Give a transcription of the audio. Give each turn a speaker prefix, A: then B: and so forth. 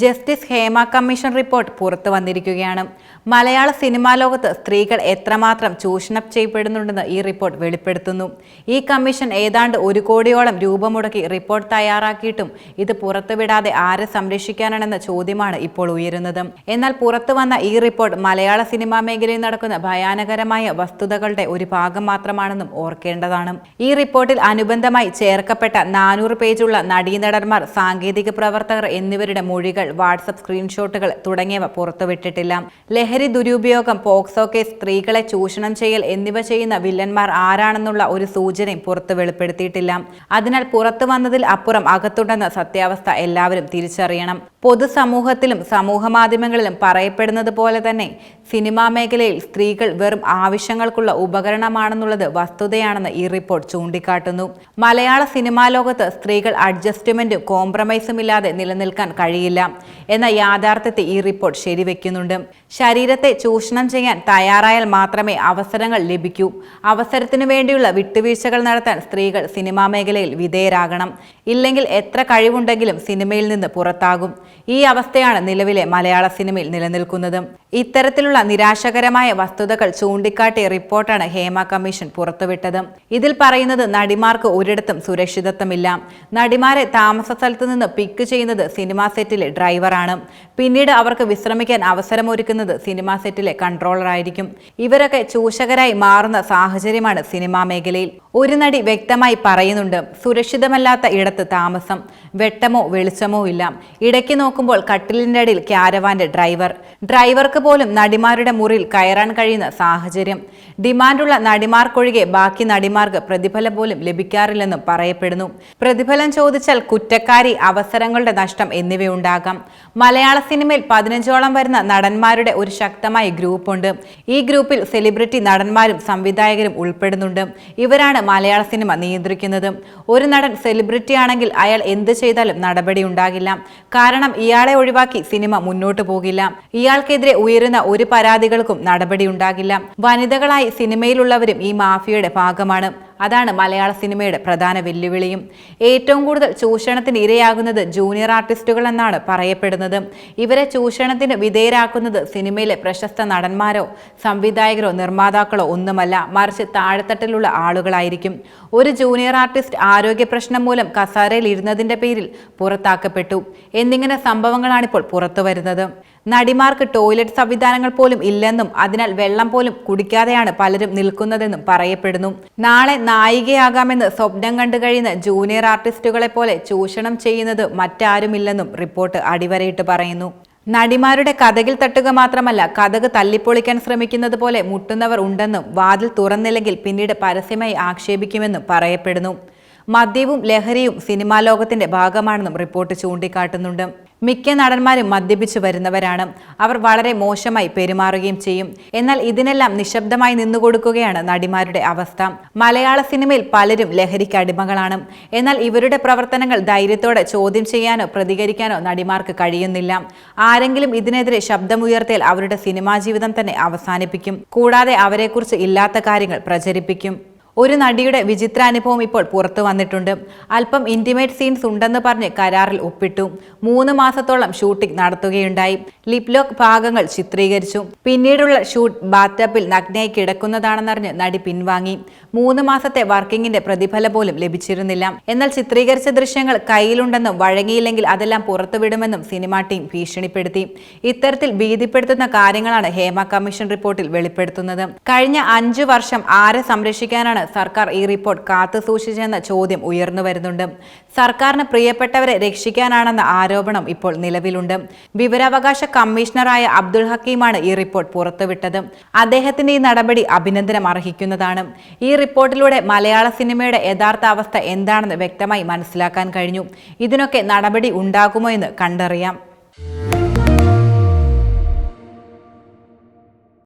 A: Justice Hema commission report പുറത്തു വന്നിരിക്കുകയാണ്. മലയാള cinema ലോകത്ത് സ്ത്രീകൾ എത്രമാത്രം ചൂഷണം ചെയ്യപ്പെടുന്നുണ്ടെന്ന് ഈ റിപ്പോർട്ട് വെളിപ്പെടുത്തുന്നു. ഈ കമ്മീഷൻ ഏതാണ്ട് ഒരു കോടിയോളം രൂപ മുടക്കി റിപ്പോർട്ട് തയ്യാറാക്കിയിട്ടും ഇത് പുറത്തുവിടാതെ ആരെ സംരക്ഷിക്കാനാണെന്ന ചോദ്യമാണ് ഇപ്പോൾ ഉയരുന്നത്. എന്നാൽ പുറത്തു വന്ന ഈ റിപ്പോർട്ട് മലയാള സിനിമാ മേഖലയിൽ നടക്കുന്ന ഭയാനകരമായ വസ്തുതകളുടെ ഒരു ഭാഗം മാത്രമാണെന്നും ഓർക്കേണ്ടതാണ്. ഈ റിപ്പോർട്ടിൽ അനുബന്ധമായി ചേർക്കപ്പെട്ട നാനൂറ് പേജുള്ള നടീനടന്മാർ സാങ്കേതിക പ്രവർത്തകർ എന്നിവരുടെ മൊഴികൾ വാട്സപ്പ് സ്ക്രീൻഷോട്ടുകൾ തുടങ്ങിയവ പുറത്തുവിട്ടിട്ടില്ല. ലഹരി ദുരുപയോഗം പോക്സോ കേസ് സ്ത്രീകളെ ചൂഷണം ചെയ്യൽ എന്നിവ ചെയ്യുന്ന വില്ലന്മാർ ആരാണെന്നുള്ള ഒരു സൂചനയും പുറത്തു വെളിപ്പെടുത്തിയിട്ടില്ല അതിനാൽ പുറത്തു വന്നതിൽ അപ്പുറം അകത്തുണ്ടെന്ന സത്യാവസ്ഥ എല്ലാവരും തിരിച്ചറിയണം. പൊതുസമൂഹത്തിലും സമൂഹ മാധ്യമങ്ങളിലും പറയപ്പെടുന്നത് പോലെ തന്നെ സിനിമാ മേഖലയിൽ സ്ത്രീകൾ വെറും ആവശ്യങ്ങൾക്കുള്ള ഉപകരണമാണെന്നുള്ളത് വസ്തുതയാണെന്ന് ഈ റിപ്പോർട്ട് ചൂണ്ടിക്കാട്ടുന്നു. മലയാള സിനിമാ ലോകത്ത് സ്ത്രീകൾ അഡ്ജസ്റ്റ്മെന്റും കോംപ്രമൈസും ഇല്ലാതെ നിലനിൽക്കാൻ കഴിയില്ല എന്ന യാഥാർത്ഥ്യത്തെ ഈ റിപ്പോർട്ട് ശരിവെക്കുന്നുണ്ട്. ശരീരത്തെ ചൂഷണം ചെയ്യാൻ തയ്യാറായാൽ മാത്രമേ അവസരങ്ങൾ ലഭിക്കൂ. അവസരത്തിനു വേണ്ടിയുള്ള വിട്ടുവീഴ്ചകൾ നടത്താൻ സ്ത്രീകൾ സിനിമാ മേഖലയിൽ വിധേയരാകണം. ഇല്ലെങ്കിൽ എത്ര കഴിവുണ്ടെങ്കിലും സിനിമയിൽ നിന്ന് പുറത്താകും. ഈ അവസ്ഥയാണ് നിലവിലെ മലയാള സിനിമയിൽ നിലനിൽക്കുന്നത്. ഇത്തരത്തിലുള്ള നിരാശകരമായ വസ്തുതകൾ ചൂണ്ടിക്കാട്ടിയ റിപ്പോർട്ടാണ് ഹേമ കമ്മീഷൻ പുറത്തുവിട്ടത്. ഇതിൽ പറയുന്നത് നടിമാർക്ക് ഒരിടത്തും സുരക്ഷിതത്വമില്ല. നടിമാരെ താമസ സ്ഥലത്ത് നിന്ന് പിക്ക് ചെയ്യുന്നത് സിനിമാ സെറ്റിലെ ഡ്രൈവറാണ്. പിന്നീട് അവർക്ക് വിശ്രമിക്കാൻ അവസരമൊരുക്കുന്നത് സിനിമാ സെറ്റിലെ കൺട്രോളറായിരിക്കും. ഇവരൊക്കെ ചൂഷകരായി മാറുന്ന സാഹചര്യമാണ് സിനിമാ മേഖലയിൽ. ഒരു നടി വ്യക്തമായി പറയുന്നുണ്ട് സുരക്ഷിതമല്ലാത്ത ഇടത്ത് താമസം. വെട്ടമോ വെളിച്ചമോ ഇല്ല. ഇടയ്ക്ക് നോക്കുമ്പോൾ കട്ടിലിന്റെ അടിയിൽ ക്യാരവാന്റെ ഡ്രൈവർ. ഡ്രൈവർക്ക് പോലും നടിമാരുടെ മുറിയിൽ കയറാൻ കഴിയുന്ന സാഹചര്യം. ഡിമാൻഡുള്ള നടിമാർക്കൊഴികെ ബാക്കി നടിമാർക്ക് പ്രതിഫലം പോലും ലഭിക്കാറില്ലെന്നും പറയപ്പെടുന്നു. പ്രതിഫലം ചോദിച്ചാൽ കുറ്റക്കാരി അവസരങ്ങളുടെ നഷ്ടം എന്നിവയുണ്ടാകാം. മലയാള സിനിമയിൽ പതിനഞ്ചോളം വരുന്ന നടന്മാരുടെ ഒരു ശക്തമായ ഗ്രൂപ്പുണ്ട്. ഈ ഗ്രൂപ്പിൽ സെലിബ്രിറ്റി നടന്മാരും സംവിധായകരും ഉൾപ്പെടുന്നുണ്ട്. ഇവരാണ് മലയാള സിനിമ നിയന്ത്രിക്കുന്നത് ഒരു നടൻ സെലിബ്രിറ്റിയാണെങ്കിൽ അയാൾ എന്ത് ചെയ്താലും നടപടി ഉണ്ടാകില്ല. കാരണം ഇയാളെ ഒഴിവാക്കി സിനിമ മുന്നോട്ട് പോകില്ല. ഇയാൾക്കെതിരെ ഉയരുന്ന ഒരു പരാതികൾക്കും നടപടി ഉണ്ടാകില്ല. വനിതകളായി സിനിമയിലുള്ളവരും ഈ മാഫിയയുടെ ഭാഗമാണ്. അതാണ് മലയാള സിനിമയുടെ പ്രധാന വെല്ലുവിളിയും. ഏറ്റവും കൂടുതൽ ചൂഷണത്തിന് ഇരയാകുന്നത് ജൂനിയർ ആർട്ടിസ്റ്റുകൾ എന്നാണ് പറയപ്പെടുന്നത്. ഇവരെ ചൂഷണത്തിന് വിധേയരാക്കുന്നത് സിനിമയിലെ പ്രശസ്ത നടന്മാരോ സംവിധായകരോ നിർമ്മാതാക്കളോ ഒന്നുമല്ല മറിച്ച് താഴെത്തട്ടിലുള്ള ആളുകളായിരിക്കും. ഒരു ജൂനിയർ ആർട്ടിസ്റ്റ് ആരോഗ്യ പ്രശ്നം മൂലം കസാരയിൽ ഇരുന്നതിന്റെ പേരിൽ പുറത്താക്കപ്പെട്ടു. എന്നിങ്ങനെ സംഭവങ്ങളാണിപ്പോൾ പുറത്തു വരുന്നത്. നടിമാർക്ക് ടോയ്ലറ്റ് സംവിധാനങ്ങൾ പോലും ഇല്ലെന്നും അതിനാൽ വെള്ളം പോലും കുടിക്കാതെയാണ് പലരും നിൽക്കുന്നതെന്നും പറയപ്പെടുന്നു. നാളെ നായികയാകാമെന്ന് സ്വപ്നം കണ്ടു കഴിയുന്ന ജൂനിയർ ആർട്ടിസ്റ്റുകളെ പോലെ ചൂഷണം ചെയ്യുന്നത് മറ്റാരുമില്ലെന്നും റിപ്പോർട്ട് അടിവരയിട്ട് പറയുന്നു. നടിമാരുടെ കഥകിൽ തട്ടുക മാത്രമല്ല കഥക് തല്ലിപ്പൊളിക്കാൻ ശ്രമിക്കുന്നത് പോലെ മുട്ടുന്നവർ ഉണ്ടെന്നും വാതിൽ തുറന്നില്ലെങ്കിൽ പിന്നീട് പരസ്യമായി ആക്ഷേപിക്കുമെന്നും പറയപ്പെടുന്നു. മദ്യവും ലഹരിയും സിനിമാ ലോകത്തിന്റെ ഭാഗമാണെന്നും റിപ്പോർട്ട് ചൂണ്ടിക്കാട്ടുന്നുണ്ട്. മിക്ക നടന്മാരും മദ്യപിച്ചു വരുന്നവരാണ്. അവർ വളരെ മോശമായി പെരുമാറുകയും ചെയ്യും. എന്നാൽ ഇതിനെല്ലാം നിശബ്ദമായി നിന്നുകൊടുക്കുകയാണ് നടിമാരുടെ അവസ്ഥ. മലയാള സിനിമയിൽ പലരും ലഹരിക്ക് അടിമകളാണ്. എന്നാൽ ഇവരുടെ പ്രവർത്തനങ്ങൾ ധൈര്യത്തോടെ ചോദ്യം ചെയ്യാനോ പ്രതികരിക്കാനോ നടിമാർക്ക് കഴിയുന്നില്ല. ആരെങ്കിലും ഇതിനെതിരെ ശബ്ദമുയർത്തിയാൽ അവരുടെ സിനിമാ ജീവിതം തന്നെ അവസാനിപ്പിക്കും. കൂടാതെ അവരെക്കുറിച്ച് ഇല്ലാത്ത കാര്യങ്ങൾ പ്രചരിപ്പിക്കും. ഒരു നടിയുടെ വിചിത്രാനുഭവം ഇപ്പോൾ പുറത്തു വന്നിട്ടുണ്ട്. അല്പം ഇന്റിമേറ്റ് സീൻസ് ഉണ്ടെന്ന് പറഞ്ഞ് കരാറിൽ ഒപ്പിട്ടു. മൂന്ന് മാസത്തോളം ഷൂട്ടിംഗ് നടത്തുകയുണ്ടായി. ലിപ്ലോക്ക് ഭാഗങ്ങൾ ചിത്രീകരിച്ചു. പിന്നീടുള്ള ഷൂട്ട് ബാത്തപ്പിൽ നഗ്നയായി കിടക്കുന്നതാണെന്നറിഞ്ഞ് നടി പിൻവാങ്ങി. മൂന്ന് മാസത്തെ വർക്കിംഗിന്റെ പ്രതിഫലം പോലും ലഭിച്ചിരുന്നില്ല. എന്നാൽ ചിത്രീകരിച്ച ദൃശ്യങ്ങൾ കയ്യിലുണ്ടെന്നും വഴങ്ങിയില്ലെങ്കിൽ അതെല്ലാം പുറത്തുവിടുമെന്നും സിനിമാ ടീം ഭീഷണിപ്പെടുത്തി. ഇത്തരത്തിൽ ഭീതിപ്പെടുത്തുന്ന കാര്യങ്ങളാണ് ഹേമ കമ്മീഷൻ റിപ്പോർട്ടിൽ വെളിപ്പെടുത്തുന്നത്. കഴിഞ്ഞ അഞ്ചു വർഷം ആരെ സംരക്ഷിക്കാനാണ് സർക്കാർ ഈ റിപ്പോർട്ട് കാത്തു സൂക്ഷിച്ചെന്ന ചോദ്യം ഉയർന്നു വരുന്നുണ്ട്. സർക്കാരിന് പ്രിയപ്പെട്ടവരെ രക്ഷിക്കാനാണെന്ന ആരോപണം ഇപ്പോൾ നിലവിലുണ്ട്. വിവരാവകാശ കമ്മീഷണറായ അബ്ദുൾ ഹക്കീമാണ് ഈ റിപ്പോർട്ട് പുറത്തുവിട്ടത്. അദ്ദേഹത്തിന്റെ ഈ നടപടി അഭിനന്ദനം അർഹിക്കുന്നതാണ്. ഈ റിപ്പോർട്ടിലൂടെ മലയാള സിനിമയുടെ യഥാർത്ഥ അവസ്ഥ എന്താണെന്ന് വ്യക്തമായി മനസ്സിലാക്കാൻ കഴിഞ്ഞു. ഇതിനൊക്കെ നടപടി ഉണ്ടാകുമോ എന്ന് കണ്ടറിയാം.